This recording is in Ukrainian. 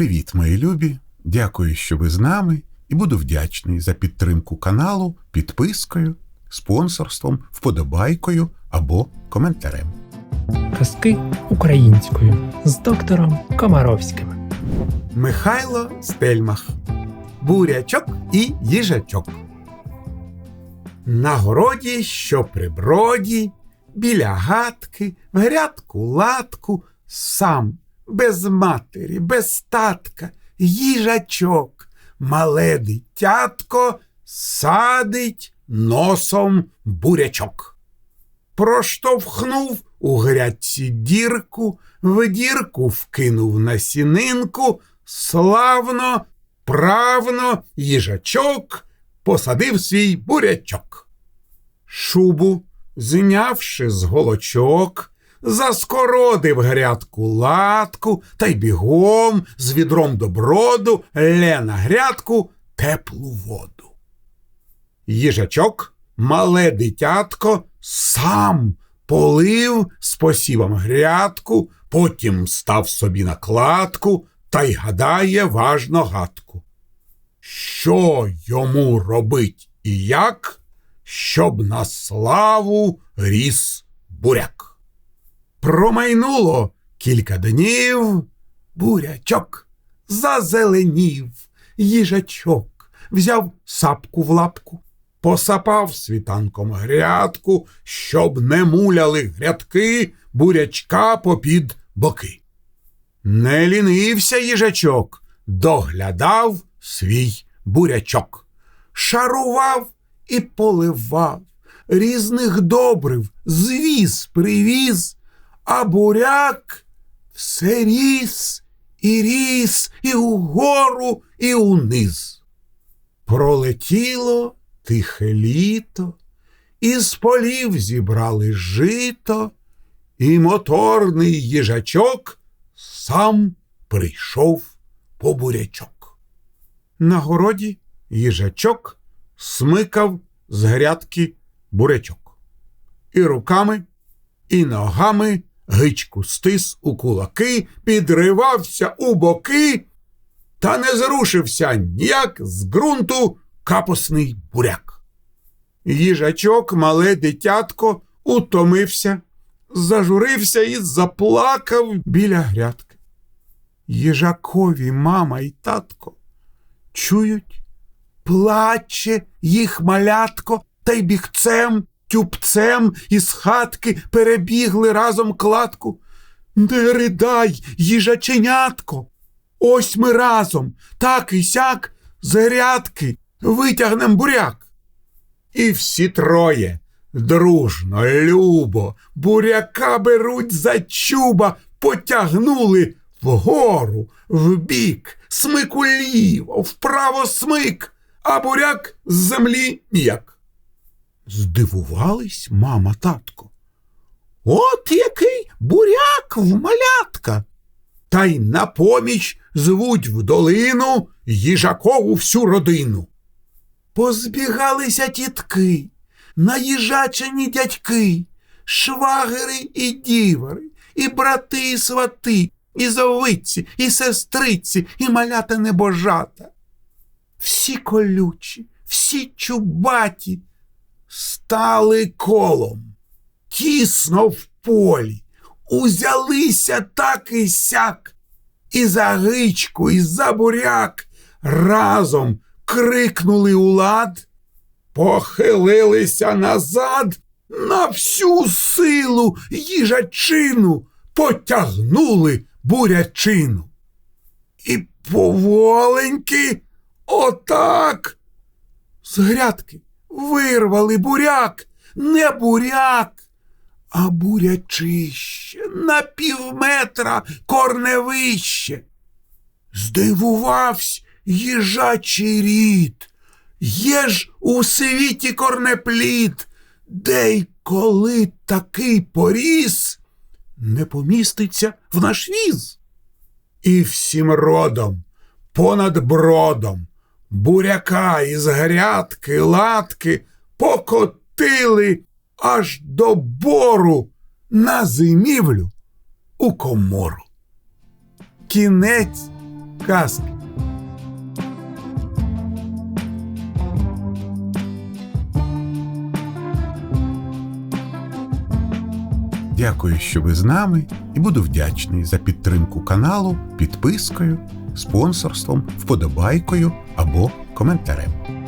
Привіт, мої любі! Дякую, що ви з нами, і буду вдячний за підтримку каналу підпискою, спонсорством, вподобайкою або коментарем. Казки українською з доктором Комаровським. Михайло Стельмах Бурячок і їжачок. На городі, що при броді, біля гадки, в грядку латку, сам, без матері, без татка, їжачок, мале дитятко, садить носом бурячок. Проштовхнув у грядці дірку, в дірку вкинув насінинку, славно, правно їжачок посадив свій бурячок. Шубу, знявши з голочок, заскородив грядку латку та й бігом з відром до броду лє на грядку теплу воду. Їжачок, мале дитятко, сам полив з посівом грядку, потім став собі на кладку та й гадає важно гадку. Що йому робить і як, щоб на славу ріс буряк? Промайнуло кілька днів, бурячок зазеленів, їжачок взяв сапку в лапку, посапав світанком грядку, щоб не муляли грядки бурячка попід боки. Не лінився їжачок, доглядав свій бурячок, шарував і поливав, різних добрив звіз привіз, а буряк все ріс і ріс і угору, і униз. Пролетіло тихе літо, із полів зібрали жито, і моторний їжачок сам прийшов по бурячок. На городі їжачок смикав з грядки бурячок. І руками, і ногами гичку стис у кулаки, підривався у боки, та не зрушився ніяк з ґрунту капосний буряк. Їжачок, мале дитятко, утомився, зажурився і заплакав біля грядки. Їжакові мама і татко чують, плаче їх малятко, та й бігцем, тюбцем із хатки перебігли разом кладку. Не ридай, їжаченятко. Ось ми разом, так і сяк, з грядки витягнем буряк. І всі троє дружно, любо, буряка беруть за чуба, потягнули вгору, вбік, смик уліво, вправо смик, а буряк з землі ніяк. Здивувались мама татко. От який буряк в малятка. Та й на поміч звуть в долину їжакову всю родину. Позбігалися тітки, наїжачені дядьки, швагери і дівери, і брати, і свати, і зовиці, і сестриці, і малята небожата. Всі колючі, всі чубаті стали колом, тісно в полі, узялися так і сяк, і за гичку, і за буряк разом крикнули у лад, похилилися назад на всю силу їжачину, потягнули бурячину. І поволеньки отак з грядки вирвали буряк, не буряк, а бурячище на півметра корневище. Здивувався їжачий рід. Є ж у світі корнеплід, де й коли такий поріс не поміститься в наш віз. І всім родом, понад бродом, буряка із грядки, латки покотили аж до бору на зимівлю у комору. Кінець казки. Дякую, що ви з нами, і буду вдячний за підтримку каналу підпискою, спонсорством, вподобайкою або коментарем.